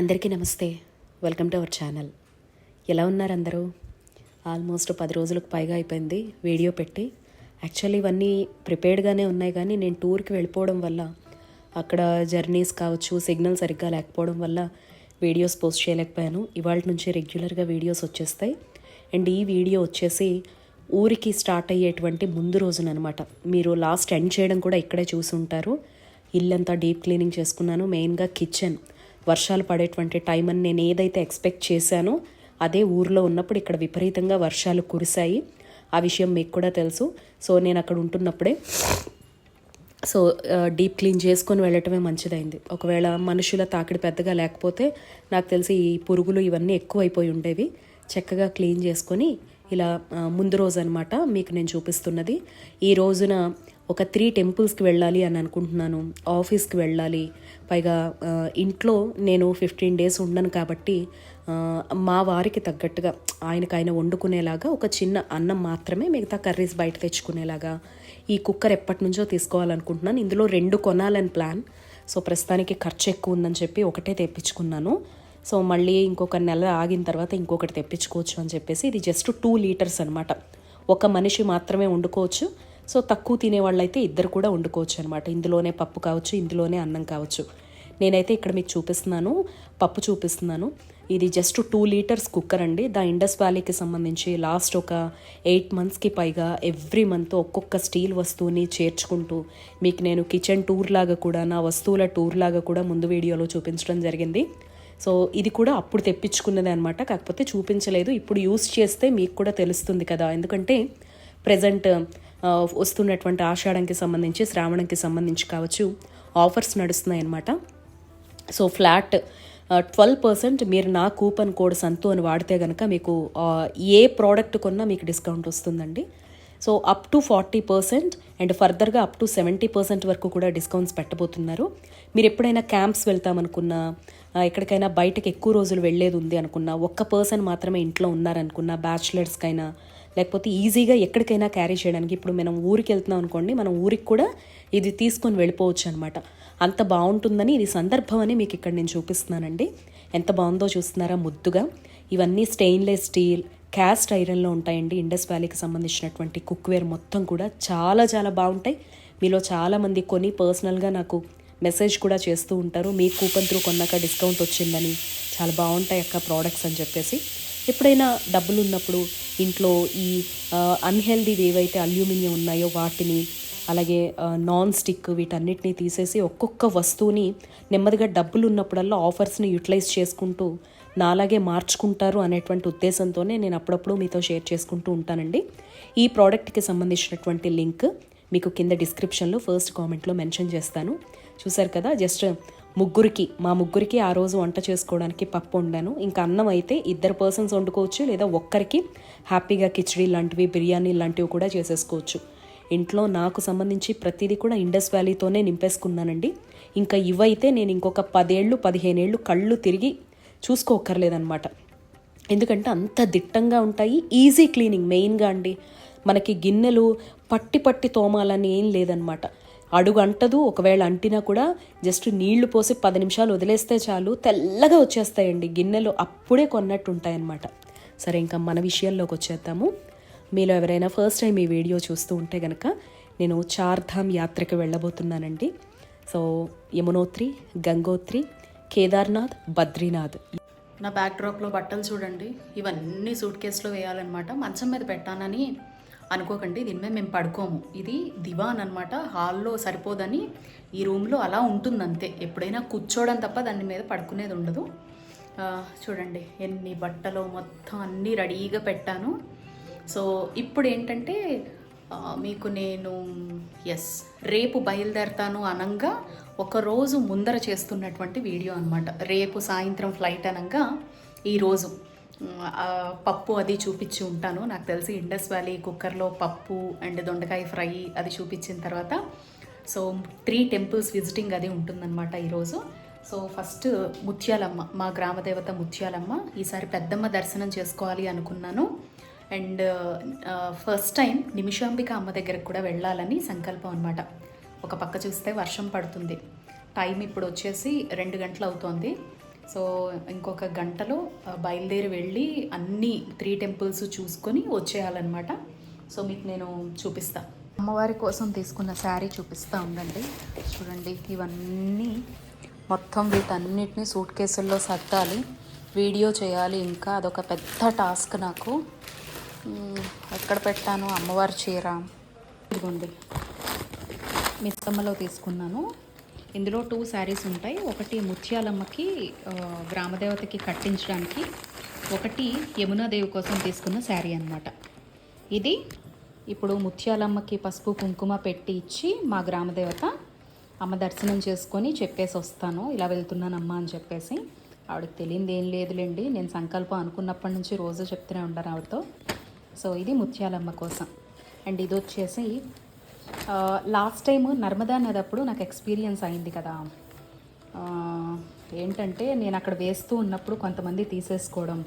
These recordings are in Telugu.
అందరికీ నమస్తే. వెల్కమ్ టు అవర్ ఛానల్ ఎలా ఉన్నారు అందరూ? ఆల్మోస్ట్ పది రోజులకు పైగా అయిపోయింది వీడియో పెట్టి. యాక్చువల్లీ ఇవన్నీ ప్రిపేర్డ్గానే ఉన్నాయి కానీ నేను టూర్కి వెళ్ళిపోవడం వల్ల అక్కడ జర్నీస్ కావచ్చు సిగ్నల్ సరిగ్గా లేకపోవడం వల్ల వీడియోస్ పోస్ట్ చేయలేకపోయాను. ఇవాళ నుంచి రెగ్యులర్గా వీడియోస్ వచ్చేస్తాయి. అండ్ ఈ వీడియో వచ్చేసి ఊరికి స్టార్ట్ అయ్యేటువంటి ముందు రోజునమాట మీరు లాస్ట్ ఎండ్ చేయడం కూడా ఇక్కడే చూసి ఉంటారు. ఇల్లంతా డీప్ క్లీనింగ్ చేసుకున్నాను. మెయిన్గా కిచెన్ వర్షాలు పడేటువంటి టైం అని నేను ఏదైతే ఎక్స్పెక్ట్ చేశానో అదే ఊర్లో ఉన్నప్పుడు ఇక్కడ విపరీతంగా వర్షాలు కురిశాయి. ఆ విషయం మీకు కూడా తెలుసు. సో నేను అక్కడ ఉంటున్నప్పుడే సో డీప్ క్లీన్ చేసుకొని వెళ్ళటమే మంచిదైంది. ఒకవేళ మనుషుల తాకిడి పెద్దగా లేకపోతే నాకు తెలిసి ఈ పురుగులు ఇవన్నీ ఎక్కువైపోయి ఉండేవి. చక్కగా క్లీన్ చేసుకొని ఇలా ముందు రోజు అనమాట మీకు నేను చూపిస్తున్నది. ఈ రోజున ఒక త్రీ టెంపుల్స్కి వెళ్ళాలి అని అనుకుంటున్నాను. ఆఫీస్కి వెళ్ళాలి. పైగా ఇంట్లో నేను ఫిఫ్టీన్ డేస్ ఉండను కాబట్టి మా వారికి తగ్గట్టుగా ఆయనకు ఆయన వండుకునేలాగా ఒక చిన్న అన్నం మాత్రమే మిగతా కర్రీస్ బయట తెచ్చుకునేలాగా ఈ కుక్కర్ ఎప్పటి నుంచో తీసుకోవాలనుకుంటున్నాను. ఇందులో రెండు కొనాలని ప్లాన్. సో ప్రస్తుతానికి ఖర్చు ఎక్కువ ఉందని చెప్పి ఒకటే తెప్పించుకున్నాను. సో మళ్ళీ ఇంకొక నెల ఆగిన తర్వాత ఇంకొకటి తెప్పించుకోవచ్చు అని చెప్పేసి ఇది జస్ట్ టూ లీటర్స్ అనమాట ఒక మనిషి మాత్రమే వండుకోవచ్చు. సో తక్కువ తినేవాళ్ళైతే ఇద్దరు కూడా వండుకోవచ్చు అనమాట ఇందులోనే పప్పు కావచ్చు ఇందులోనే అన్నం కావచ్చు. నేనైతే ఇక్కడ మీకు చూపిస్తున్నాను పప్పు చూపిస్తున్నాను. ఇది జస్ట్ టూ లీటర్స్ కుక్కర్ అండి. ద ఇండస్ వ్యాలీకి సంబంధించి లాస్ట్ ఒక ఎయిట్ మంత్స్కి పైగా ఎవ్రీ మంత్ ఒక్కొక్క స్టీల్ వస్తువుని చేర్చుకుంటూ మీకు నేను కిచెన్ టూర్ లాగా కూడా నా వస్తువుల టూర్ లాగా కూడా ముందు వీడియోలో చూపించడం జరిగింది. సో ఇది కూడా అప్పుడు తెప్పించుకున్నదే అనమాట కాకపోతే చూపించలేదు. ఇప్పుడు యూస్ చేస్తే మీకు కూడా తెలుస్తుంది కదా. ఎందుకంటే ప్రజెంట్ వస్తున్నటువంటి ఆషాఢంకి సంబంధించి శ్రావణంకి సంబంధించి కావచ్చు ఆఫర్స్ నడుస్తున్నాయి అన్నమాట సో ఫ్లాట్ ట్వెల్వ్ పర్సెంట్ మీరు నా కూపన్ కోడ్ సంతు అని వాడితే కనుక మీకు ఏ ప్రోడక్ట్ కొన్నా మీకు డిస్కౌంట్ వస్తుందండి. So up to forty percent and ఫర్దర్గా అప్ టు సెవెంటీ పర్సెంట్ వరకు కూడా డిస్కౌంట్స్ పెట్టబోతున్నారు. మీరు ఎప్పుడైనా క్యాంప్స్ వెళ్తామనుకున్నా ఎక్కడికైనా బయటకు ఎక్కువ రోజులు వెళ్ళేది ఉంది అనుకున్నా ఒక్క పర్సన్ మాత్రమే ఇంట్లో ఉన్నారనుకున్నా బ్యాచులర్స్కైనా లేకపోతే ఈజీగా ఎక్కడికైనా క్యారీ చేయడానికి ఇప్పుడు మనం ఊరికి వెళ్తున్నాం అనుకోండి మనం ఊరికి కూడా ఇది తీసుకొని వెళ్ళిపోవచ్చు అనమాట అంత బాగుంటుందని ఇది సందర్భం అని మీకు ఇక్కడ నేను చూపిస్తున్నానండి. ఎంత బాగుందో చూస్తున్నారా ముద్దుగా. ఇవన్నీ స్టెయిన్లెస్ స్టీల్ క్యాస్ట్ ఐరన్లో ఉంటాయండి. ఇండస్ వ్యాలీకి సంబంధించినటువంటి కుక్వేర్ మొత్తం కూడా చాలా చాలా బాగుంటాయి. మీలో చాలామంది కొని పర్సనల్గా నాకు మెసేజ్ కూడా చేస్తూ ఉంటారు. మీ కూపన్ త్రూ కొన్నాక డిస్కౌంట్ వచ్చిందని. చాలా బాగుంటాయి అక్క ప్రోడక్ట్స్ అని చెప్పేసి. ఎప్పుడైనా డబ్బులు ఉన్నప్పుడు ఇంట్లో ఈ అన్హెల్దీవి ఏవైతే అల్యూమినియం ఉన్నాయో వాటిని అలాగే నాన్ స్టిక్ వీటన్నిటిని తీసేసి ఒక్కొక్క వస్తువుని నెమ్మదిగా డబ్బులు ఉన్నప్పుడల్లా ఆఫర్స్ని యూటిలైజ్ చేసుకుంటూ నాలాగే మార్చుకుంటారు అనేటువంటి ఉద్దేశంతోనే నేను అప్పుడప్పుడు మీతో షేర్ చేసుకుంటూ ఉంటానండి. ఈ ప్రోడక్ట్కి సంబంధించినటువంటి లింక్ మీకు కింద డిస్క్రిప్షన్లో ఫస్ట్ కామెంట్లో మెన్షన్ చేస్తాను. చూసారు కదా? జస్ట్ ముగ్గురికి మా ముగ్గురికి ఆ రోజు వంట చేసుకోవడానికి పప్పు వండాను. ఇంకా అన్నం అయితే ఇద్దరు పర్సన్స్ వండుకోవచ్చు లేదా ఒక్కరికి హ్యాపీగా కిచడీ లాంటివి బిర్యానీ లాంటివి కూడా చేసేసుకోవచ్చు. ఇంట్లో నాకు సంబంధించి ప్రతిదీ కూడా ఇండస్ వ్యాలీతోనే నింపేసుకున్నానండి. ఇంకా ఇవైతే నేను ఇంకొక పదేళ్ళు పదిహేనేళ్ళు కళ్ళు తిరిగి చూసుకోకర్లేదనమాట ఎందుకంటే అంత దిట్టంగా ఉంటాయి ఈజీ క్లీనింగ్ మెయిన్గా అండి. మనకి గిన్నెలు పట్టి పట్టి తోమాలని ఏం లేదనమాట అడుగు అంటదు ఒకవేళ అంటినా కూడా జస్ట్ నీళ్ళు పోసి పది నిమిషాలు వదిలేస్తే చాలు తెల్లగా వచ్చేస్తాయండి. గిన్నెలు అప్పుడే కొన్నట్టు ఉంటాయన్నమాట సరే ఇంకా మన విషయాల్లోకి వచ్చేద్దాము. మీలో ఎవరైనా ఫస్ట్ టైం ఈ వీడియో చూస్తూ ఉంటే గనక నేను చార్ధామ్ యాత్రకు వెళ్ళబోతున్నానండి. సో యమునోత్రి గంగోత్రి కేదార్నాథ్ బద్రీనాథ్. నా బ్యాక్ డ్రాప్లో బట్టలు చూడండి. ఇవన్నీ సూట్ కేసులో వేయాలన్నమాట. మంచం మీద పెట్టానని అనుకోకండి దీని మీద మేము పడుకోము. ఇది దివాన్ అనమాట హాల్లో సరిపోదని ఈ రూమ్లో అలా ఉంటుంది అంతే ఎప్పుడైనా కూర్చోవడం తప్ప దాని మీద పడుకునేది ఉండదు. చూడండి ఎన్ని బట్టలు మొత్తం అన్నీ రెడీగా పెట్టాను. సో ఇప్పుడు ఏంటంటే మీకు నేను ఎస్ రేపు బయలుదేరతాను అనంగా ఒకరోజు ముందర చేస్తున్నటువంటి వీడియో అనమాట రేపు సాయంత్రం ఫ్లైట్ అనంగా ఈరోజు పప్పు అది చూపించి ఉంటాను. నాకు తెలిసి ఇండస్ వ్యాలీ కుక్కర్లో పప్పు అండ్ దొండకాయ ఫ్రై అది చూపించిన తర్వాత సో త్రీ టెంపుల్స్ విజిటింగ్ అది ఉంటుందన్నమాట ఈరోజు. సో ఫస్ట్ ముత్యాలమ్మ మా గ్రామదేవత ముత్యాలమ్మ ఈసారి పెద్దమ్మ దర్శనం చేసుకోవాలి అనుకున్నాను. అండ్ ఫస్ట్ టైం నిమిషాంబిక అమ్మ దగ్గరకు కూడా వెళ్ళాలని సంకల్పం అనమాట ఒక పక్క చూస్తే వర్షం పడుతుంది. టైం ఇప్పుడు వచ్చేసి రెండు గంటలు అవుతోంది. సో ఇంకొక గంటలో బయలుదేరి వెళ్ళి అన్ని త్రీ టెంపుల్స్ చూసుకొని వచ్చేయాలన్నమాట. సో మీకు నేను చూపిస్తా. అమ్మవారి కోసం తీసుకున్న శారీ చూపిస్తా ఉందండి చూడండి ఇవన్నీ మొత్తం వీటన్నిటిని సూట్ కేసుల్లో సర్దాలి. వీడియో చేయాలి ఇంకా అదొక పెద్ద టాస్క్ నాకు. ఎక్కడ పెట్టాను? అమ్మవారి చీర. ఇదిగోండి. మిస్సమ్మలో తీసుకున్నాను. ఇందులో టూ శారీస్ ఉంటాయి. ఒకటి ముత్యాలమ్మకి గ్రామదేవతకి కట్టించడానికి ఒకటి యమునాదేవి కోసం తీసుకున్న శారీ అన్నమాట. ఇది ఇప్పుడు ముత్యాలమ్మకి పసుపు కుంకుమ పెట్టి ఇచ్చి మా గ్రామదేవత అమ్మ దర్శనం చేసుకొని చెప్పేసి వస్తాను. ఇలా వెళ్తున్నానమ్మా అని చెప్పేసి. ఆవిడకి తెలియంది ఏం లేదులేండి నేను సంకల్పం అనుకున్నప్పటి నుంచి రోజు చెప్తూనే ఉంటాను ఆవిడతో. సో ఇది ముత్యాలమ్మ కోసం. అండ్ ఇది వచ్చేసి లాస్ట్ టైం నర్మదా నదప్పుడు నాకు ఎక్స్పీరియన్స్ అయింది కదా. ఏంటంటే నేను అక్కడ వేస్తూ ఉన్నప్పుడు కొంతమంది తీసేసుకోవడం.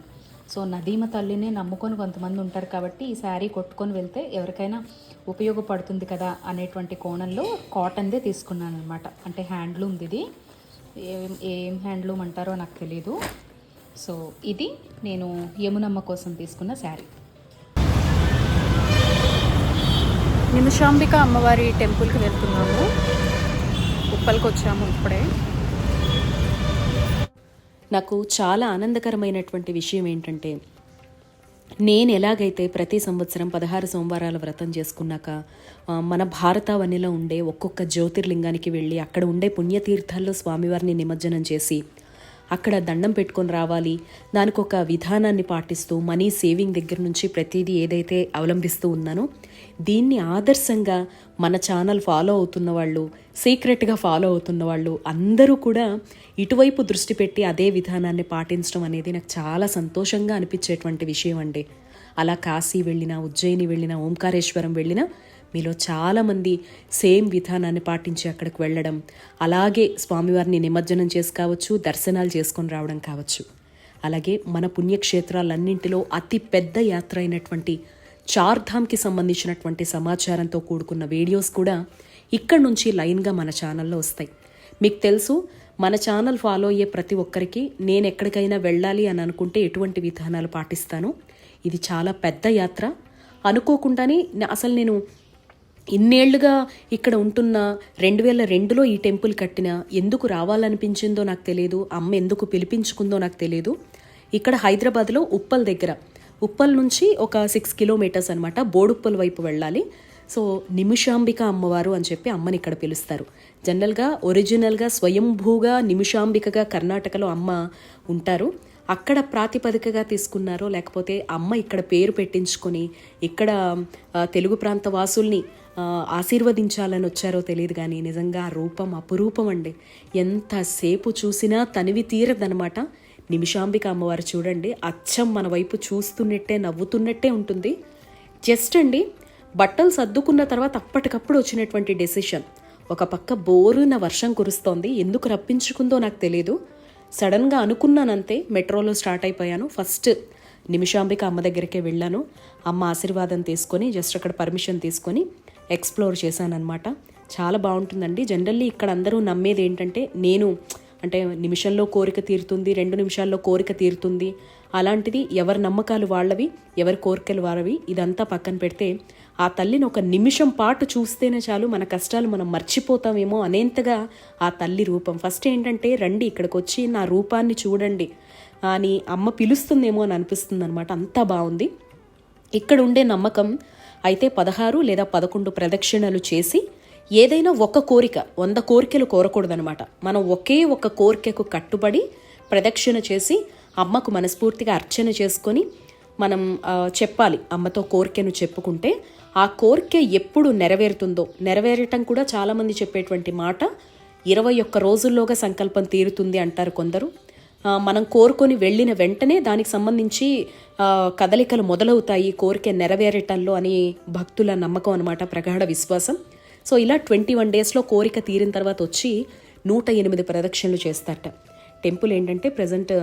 సో నదీమ తల్లిని నమ్ముకొని కొంతమంది ఉంటారు కాబట్టి ఈ శారీ కొట్టుకొని వెళ్తే ఎవరికైనా ఉపయోగపడుతుంది కదా అనేటువంటి కోణంలో కాటన్దే తీసుకున్నాను అనమాట అంటే హ్యాండ్లూమ్ది ఇది. ఏం ఏం హ్యాండ్లూమ్ అంటారో నాకు తెలియదు సో ఇది నేను యమునమ్మ కోసం తీసుకున్న శారీ. నిమిషాంబిక అమ్మవారి టెంపుల్కి వెళ్తున్నాము. ఉప్పల్కి వచ్చాము ఇప్పుడే. నాకు చాలా ఆనందకరమైనటువంటి విషయం ఏంటంటే నేను ఎలాగైతే ప్రతి సంవత్సరం పదహారు సోమవారాల వ్రతం చేసుకున్నాక మన భారతావనిలో ఉండే ఒక్కొక్క జ్యోతిర్లింగానికి వెళ్ళి అక్కడ ఉండే పుణ్యతీర్థాల్లో స్వామివారిని నిమజ్జనం చేసి అక్కడ దండం పెట్టుకొని రావాలి. దానికి ఒక విధానాన్ని పాటిస్తూ మనీ సేవింగ్ దగ్గర నుంచి ప్రతిదీ ఏదైతే అవలంబిస్తూ ఉన్నానో దీన్ని ఆదర్శంగా మన ఛానల్ ఫాలో అవుతున్న వాళ్ళు సీక్రెట్గా ఫాలో అవుతున్న వాళ్ళు అందరూ కూడా ఇటువైపు దృష్టి పెట్టి అదే విధానాన్ని పాటించడం అనేది నాకు చాలా సంతోషంగా అనిపించేటువంటి విషయం అండి. అలా కాశీ వెళ్ళినా ఉజ్జయిని వెళ్ళినా ఓంకారేశ్వరం వెళ్ళినా మీలో చాలామంది సేమ్ విధానాన్ని పాటించి అక్కడికి వెళ్ళడం అలాగే స్వామివారిని నిమజ్జనం చేసి కావచ్చు దర్శనాలు చేసుకొని రావడం కావచ్చు. అలాగే మన పుణ్యక్షేత్రాలన్నింటిలో అతి పెద్ద యాత్ర అయినటువంటి చార్ధామ్కి సంబంధించినటువంటి సమాచారంతో కూడుకున్న వీడియోస్ కూడా ఇక్కడ నుంచి లైన్గా మన ఛానల్లో వస్తాయి. మీకు తెలుసు మన ఛానల్ ఫాలో అయ్యే ప్రతి ఒక్కరికి నేను ఎక్కడికైనా వెళ్ళాలి అని అనుకుంటే ఎటువంటి విధానాలు పాటిస్తాను. ఇది చాలా పెద్ద యాత్ర. అనుకోకుండానే అసలు నేను ఇన్నేళ్ళుగా ఇక్కడ ఉంటున్న రెండు వేల రెండులో ఈ టెంపుల్ కట్టిన ఎందుకు రావాలనిపించిందో నాకు తెలియదు అమ్మ ఎందుకు పిలిపించుకుందో నాకు తెలియదు. ఇక్కడ హైదరాబాద్లో ఉప్పల్ దగ్గర ఉప్పల్ నుంచి ఒక సిక్స్ కిలోమీటర్స్ అనమాట బోడుప్పల్ వైపు వెళ్ళాలి. సో నిమిషాంబిక అమ్మవారు అని చెప్పి అమ్మని ఇక్కడ పిలుస్తారు. జనరల్గా ఒరిజినల్గా స్వయంభూగా నిమిషాంబికగా కర్ణాటకలో అమ్మ ఉంటారు. అక్కడ ప్రాతిపదికగా తీసుకున్నారో లేకపోతే అమ్మ ఇక్కడ పేరు పెట్టించుకొని ఇక్కడ తెలుగు ప్రాంత వాసుల్ని ఆశీర్వదించాలని వచ్చారో తెలియదు కానీ నిజంగా ఆ రూపం అపురూపం అండి. ఎంతసేపు చూసినా తనివి తీరదనమాట నిమిషాంబిక అమ్మవారు చూడండి అచ్చం మన వైపు చూస్తున్నట్టే నవ్వుతున్నట్టే ఉంటుంది. జస్ట్ అండి బట్టలు సర్దుకున్న తర్వాత అప్పటికప్పుడు వచ్చినటువంటి డెసిషన్ ఒక పక్క బోరున వర్షం కురుస్తోంది ఎందుకు రప్పించుకుందో నాకు తెలియదు సడన్గా అనుకున్నానంతే మెట్రోలో స్టార్ట్ అయిపోయాను. ఫస్ట్ నిమిషాంబిక అమ్మ దగ్గరికే వెళ్ళాను. అమ్మ ఆశీర్వాదం తీసుకొని జస్ట్ అక్కడ పర్మిషన్ తీసుకొని ఎక్స్ప్లోర్ చేశానన్నమాట. చాలా బాగుంటుందండి. జనరల్లీ ఇక్కడ అందరూ నమ్మేది ఏంటంటే నేను అంటే నిమిషంలో కోరిక తీరుతుంది రెండు నిమిషాల్లో కోరిక తీరుతుంది. అలాంటిది ఎవరి నమ్మకాలు వాళ్ళవి ఎవరి కోరికలు వారవి ఇదంతా పక్కన పెడితే ఆ తల్లిని ఒక నిమిషం పాటు చూస్తేనే చాలు మన కష్టాలు మనం మర్చిపోతామేమో అనేంతగా ఆ తల్లి రూపం. ఫస్ట్ ఏంటంటే రండి ఇక్కడికి వచ్చి నా రూపాన్ని చూడండి. అని అమ్మ పిలుస్తుందేమో అని అనిపిస్తుంది అనమాట అంతా బాగుంది. ఇక్కడ ఉండే నమ్మకం అయితే పదహారు లేదా పదకొండు ప్రదక్షిణలు చేసి ఏదైనా ఒక కోరిక వంద కోరికలు కోరకూడదనమాట మనం ఒకే ఒక కోరికకు కట్టుబడి ప్రదక్షిణ చేసి అమ్మకు మనస్ఫూర్తిగా అర్చన చేసుకొని మనం చెప్పాలి అమ్మతో కోరికను చెప్పుకుంటే ఆ కోరిక ఎప్పుడు నెరవేరుతుందో. నెరవేరటం కూడా చాలామంది చెప్పేటువంటి మాట. ఇరవై ఒక్క రోజుల్లోగా సంకల్పం తీరుతుంది అంటారు కొందరు. మనం కోరుకొని వెళ్ళిన వెంటనే దానికి సంబంధించి కదలికలు మొదలవుతాయి కోరిక నెరవేరటంలో అని భక్తుల నమ్మకం అనమాట ప్రగాఢ విశ్వాసం. సో ఇలా ట్వంటీ వన్ డేస్లో కోరిక తీరిన తర్వాత వచ్చి నూట ఎనిమిది ప్రదక్షిణలు చేస్తారట. టెంపుల్ ఏంటంటే ప్రజెంట్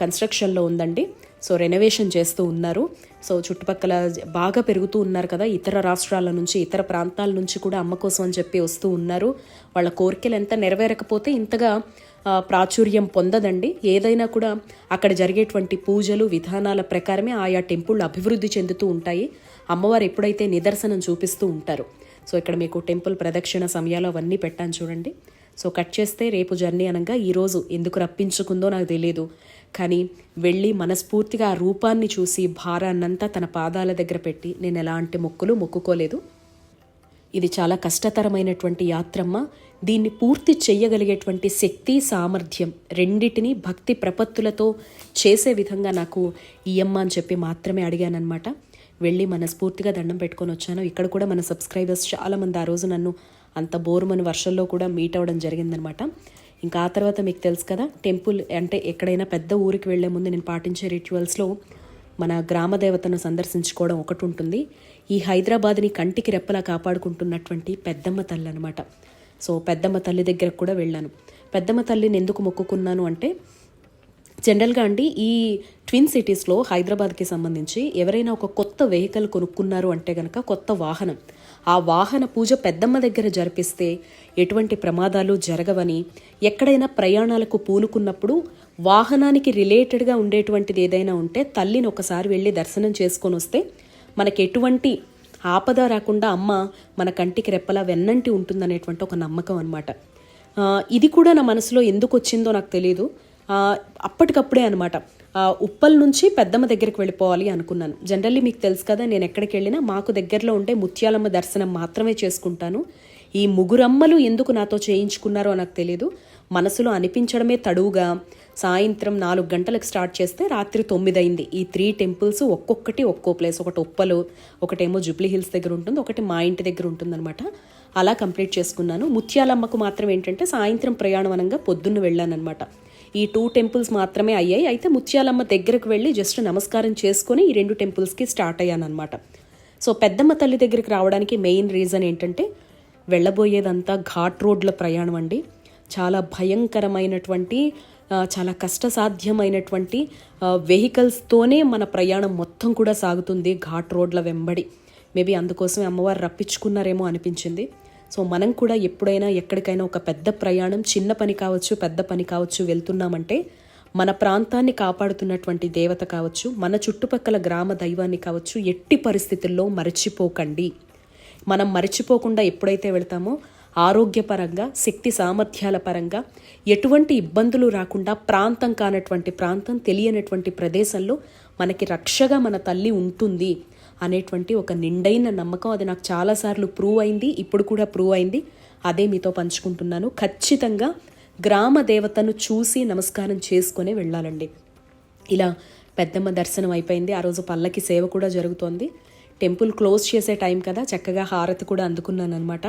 కన్స్ట్రక్షన్లో ఉందండి. సో రెనోవేషన్ చేస్తూ ఉన్నారు. సో చుట్టుపక్కల బాగా పెరుగుతూ ఉన్నారు కదా ఇతర రాష్ట్రాల నుంచి ఇతర ప్రాంతాల నుంచి కూడా అమ్మ కోసం అని చెప్పి వస్తూ ఉన్నారు. వాళ్ళ కోరికలు ఎంత నెరవేరకపోతే ఇంతగా ప్రాచుర్యం పొందదండి. ఏదైనా కూడా అక్కడ జరిగేటువంటి పూజలు విధానాల ప్రకారమే ఆయా టెంపుళ్ళు అభివృద్ధి చెందుతూ ఉంటాయి. అమ్మవారు ఎప్పుడైతే నిదర్శనం చూపిస్తూ ఉంటారు. సో ఇక్కడ మీకు టెంపుల్ ప్రదక్షిణ సమయాలు అవన్నీ పెట్టాను చూడండి. సో కట్ చేస్తే రేపు జర్నీ అనగా ఈరోజు ఎందుకు రప్పించుకుందో నాకు తెలియదు కానీ వెళ్ళి మనస్ఫూర్తిగా ఆ రూపాన్ని చూసి భారాన్నంతా తన పాదాల దగ్గర పెట్టి నేను ఎలాంటి మొక్కులు మొక్కుకోలేదు. ఇది చాలా కష్టతరమైనటువంటి యాత్రమ్మ. దీన్ని పూర్తి చెయ్యగలిగేటువంటి శక్తి సామర్థ్యం రెండిటిని భక్తి ప్రపత్తులతో చేసే విధంగా నాకు ఈ అమ్మ అని చెప్పి మాత్రమే అడిగానమాట వెళ్ళి మనస్ఫూర్తిగా దండం పెట్టుకొని వచ్చాను. ఇక్కడ కూడా మన సబ్స్క్రైబర్స్ చాలామంది ఆ రోజు నన్ను అంత బోరుమని వర్షంలో కూడా మీట్ అవ్వడం జరిగిందనమాట ఇంకా ఆ తర్వాత మీకు తెలుసు కదా టెంపుల్ అంటే ఎక్కడైనా పెద్ద ఊరికి వెళ్ళే ముందు నేను పాటించే రిచువల్స్లో మన గ్రామ దేవతను సందర్శించుకోవడం ఒకటి ఉంటుంది. ఈ హైదరాబాద్ని కంటికి రెప్పలా కాపాడుకుంటున్నటువంటి పెద్దమ్మ తల్లి అనమాట సో పెద్దమ్మ తల్లి దగ్గరకు కూడా వెళ్ళాను. పెద్దమ్మ తల్లిని ఎందుకు మొక్కుకున్నాను అంటే జనరల్గా అండి ఈ ట్విన్ సిటీస్లో హైదరాబాద్కి సంబంధించి ఎవరైనా ఒక కొత్త వెహికల్ కొనుక్కున్నారు అంటే గనక కొత్త వాహనం ఆ వాహన పూజ పెద్దమ్మ దగ్గర జరిపిస్తే ఎటువంటి ప్రమాదాలు జరగవని ఎక్కడైనా ప్రయాణాలకు పూనుకున్నప్పుడు వాహనానికి రిలేటెడ్గా ఉండేటువంటిది ఏదైనా ఉంటే తల్లిని ఒకసారి వెళ్ళి దర్శనం చేసుకొని వస్తే మనకి ఎటువంటి ఆపద రాకుండా అమ్మ మన కంటికి రెప్పలా వెన్నంటి ఉంటుందనేటువంటి ఒక నమ్మకం అనమాట ఇది కూడా నా మనసులో ఎందుకు వచ్చిందో నాకు తెలియదు అప్పటికప్పుడే అనమాట ఉప్పల్ నుంచి పెద్దమ్మ దగ్గరికి వెళ్ళిపోవాలి అనుకున్నాను. జనరల్లీ మీకు తెలుసు కదా నేను ఎక్కడికి వెళ్ళినా మాకు దగ్గరలో ఉండే ముత్యాలమ్మ దర్శనం మాత్రమే చేసుకుంటాను. ఈ ముగ్గురమ్మలు ఎందుకు నాతో చేయించుకున్నారో నాకు తెలియదు మనసులో అనిపించడమే తడువుగా సాయంత్రం నాలుగు గంటలకు స్టార్ట్ చేస్తే రాత్రి తొమ్మిది అయింది ఈ త్రీ టెంపుల్స్ ఒక్కొక్కటి ఒక్కో ప్లేస్ ఒకటి ఉప్పలు ఒకటేమో జూబ్లీ హిల్స్ దగ్గర ఉంటుంది ఒకటి మా ఇంటి దగ్గర ఉంటుందన్నమాట. అలా కంప్లీట్ చేసుకున్నాను. ముత్యాలమ్మకు మాత్రం ఏంటంటే సాయంత్రం ప్రయాణం అనగా పొద్దున్న వెళ్ళానన్నమాట. ఈ టూ టెంపుల్స్ మాత్రమే అయ్యాయి. అయితే ముత్యాలమ్మ దగ్గరకు వెళ్ళి జస్ట్ నమస్కారం చేసుకొని ఈ రెండు టెంపుల్స్కి స్టార్ట్ అయ్యానన్నమాట. సో పెద్దమ్మ తల్లి దగ్గరికి రావడానికి మెయిన్ రీజన్ ఏంటంటే వెళ్ళబోయేదంతా ఘాట్ రోడ్ల ప్రయాణం అండి. చాలా భయంకరమైనటువంటి చాలా కష్టసాధ్యమైనటువంటి వెహికల్స్తోనే మన ప్రయాణం మొత్తం కూడా సాగుతుంది ఘాట్ రోడ్ల వెంబడి. మేబీ అందుకోసమే అమ్మవారు రప్పించుకున్నారేమో అనిపించింది. సో మనం కూడా ఎప్పుడైనా ఎక్కడికైనా ఒక పెద్ద ప్రయాణం చిన్న పని కావచ్చు పెద్ద పని కావచ్చు వెళ్తున్నామంటే మన ప్రాంతాన్ని కాపాడుతున్నటువంటి దేవత కావచ్చు మన చుట్టుపక్కల గ్రామ దైవాన్ని కావచ్చు ఎట్టి పరిస్థితుల్లో మరచిపోకండి. మనం మరచిపోకుండా ఎప్పుడైతే వెళ్తామో ఆరోగ్యపరంగా శక్తి సామర్థ్యాల పరంగా ఎటువంటి ఇబ్బందులు రాకుండా ప్రాంతం కానటువంటి ప్రాంతం తెలియనటువంటి ప్రదేశంలో మనకి రక్షగా మన తల్లి ఉంటుంది. అనేటువంటి ఒక నిండైన నమ్మకం. అది నాకు చాలాసార్లు ప్రూవ్ అయింది. ఇప్పుడు కూడా ప్రూవ్ అయింది. అదే మీతో పంచుకుంటున్నాను. ఖచ్చితంగా గ్రామ దేవతను చూసి నమస్కారం చేసుకొని వెళ్ళాలండి. ఇలా పెద్దమ్మ దర్శనం అయిపోయింది. ఆ రోజు పల్లకి సేవ కూడా జరుగుతోంది. టెంపుల్ క్లోజ్ చేసే టైం కదా. చక్కగా హారతి కూడా అందుకున్నాను అనమాట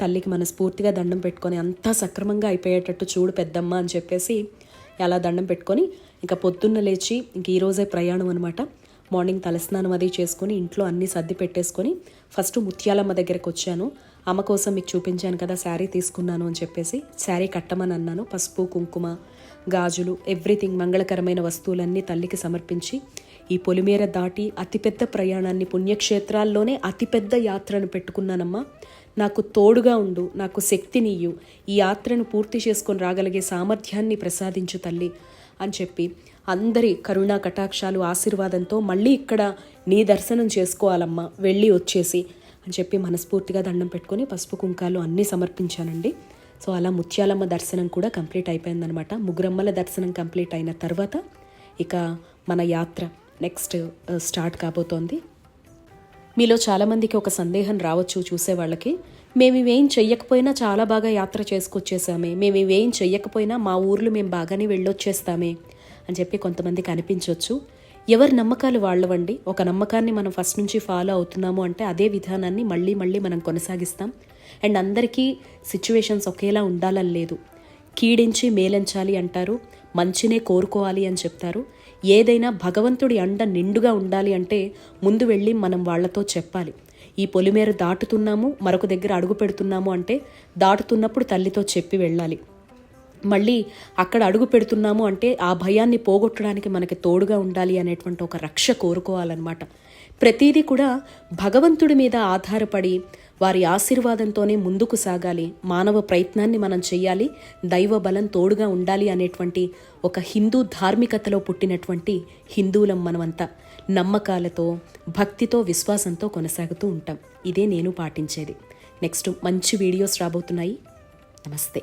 తల్లికి మనస్ఫూర్తిగా దండం పెట్టుకొని అంతా సక్రమంగా అయిపోయేటట్టు చూడు పెద్దమ్మ అని చెప్పేసి అలా దండం పెట్టుకొని ఇంకా పొద్దున్న లేచి ఇంక ఈరోజే ప్రయాణం అనమాట మార్నింగ్ తలస్నానం అది చేసుకొని ఇంట్లో అన్నీ సర్ది పెట్టేసుకొని ఫస్ట్ ముత్యాలమ్మ దగ్గరకు వచ్చాను. అమ్మ కోసం మీకు చూపించాను కదా శారీ తీసుకున్నాను అని చెప్పేసి శారీ కట్టమని అన్నాను. పసుపు కుంకుమ గాజులు ఎవ్రీథింగ్ మంగళకరమైన వస్తువులన్నీ తల్లికి సమర్పించి ఈ పొలిమేర దాటి అతిపెద్ద ప్రయాణాన్ని పుణ్యక్షేత్రాల్లోనే అతిపెద్ద యాత్రను పెట్టుకున్నానమ్మా. నాకు తోడుగా ఉండు నాకు శక్తినియ్యు ఈ యాత్రను పూర్తి చేసుకొని రాగలిగే సామర్థ్యాన్ని ప్రసాదించు తల్లి అని చెప్పి అందరి కరుణా కటాక్షాలు ఆశీర్వాదంతో మళ్ళీ ఇక్కడ నీ దర్శనం చేసుకోవాలమ్మా. వెళ్ళి వచ్చేసి అని చెప్పి మనస్ఫూర్తిగా దండం పెట్టుకొని పసుపు కుంకాలు అన్నీ సమర్పించానండి. సో అలా ముత్యాలమ్మ దర్శనం కూడా కంప్లీట్ అయిపోయిందనమాట. ముగ్గురమ్మల దర్శనం కంప్లీట్ అయిన తర్వాత ఇక మన యాత్ర నెక్స్ట్ స్టార్ట్ కాబోతోంది. మీలో చాలామందికి ఒక సందేహం రావచ్చు చూసే వాళ్ళకి మేము ఇవేం చెయ్యకపోయినా చాలా బాగా యాత్ర చేసుకొచ్చేసామే. మేము ఇవేం చెయ్యకపోయినా మా ఊర్లు మేము బాగానే వెళ్ళొచ్చేస్తామే. అని చెప్పి కొంతమందికి అనిపించవచ్చు ఎవరి నమ్మకాలు వాళ్ళవండి? ఒక నమ్మకాన్ని మనం ఫస్ట్ నుంచి ఫాలో అవుతున్నాము అంటే అదే విధానాన్ని మళ్ళీ మళ్ళీ మనం కొనసాగిస్తాం. అండ్ అందరికీ సిచ్యువేషన్స్ ఒకేలా ఉండాలని లేదు. కీడించి మేలంచాలి అంటారు. మంచినే కోరుకోవాలి అని చెప్తారు. ఏదైనా భగవంతుడి అండ నిండుగా ఉండాలి అంటే ముందు వెళ్ళి మనం వాళ్ళతో చెప్పాలి. ఈ పొలిమేర దాటుతున్నాము మరొక దగ్గర అడుగు పెడుతున్నాము అంటే దాటుతున్నప్పుడు తల్లితో చెప్పి వెళ్ళాలి. మళ్ళీ అక్కడ అడుగు పెడుతున్నాము అంటే ఆ భయాన్ని పోగొట్టడానికి మనకి తోడుగా ఉండాలి అనేటువంటి ఒక రక్ష కోరుకోవాలన్నమాట. ప్రతిదీ కూడా భగవంతుడి మీద ఆధారపడి వారి ఆశీర్వాదంతోనే ముందుకు సాగాలి. మానవ ప్రయత్నాన్ని మనం చేయాలి దైవ బలం తోడుగా ఉండాలి అనేటువంటి ఒక హిందూ ధార్మికతలో పుట్టినటువంటి హిందువులం మనమంతా నమ్మకాలతో భక్తితో విశ్వాసంతో కొనసాగుతూ ఉంటాం. ఇదే నేను పాటించేది. నెక్స్ట్ మంచి వీడియోస్ రాబోతున్నాయి. నమస్తే.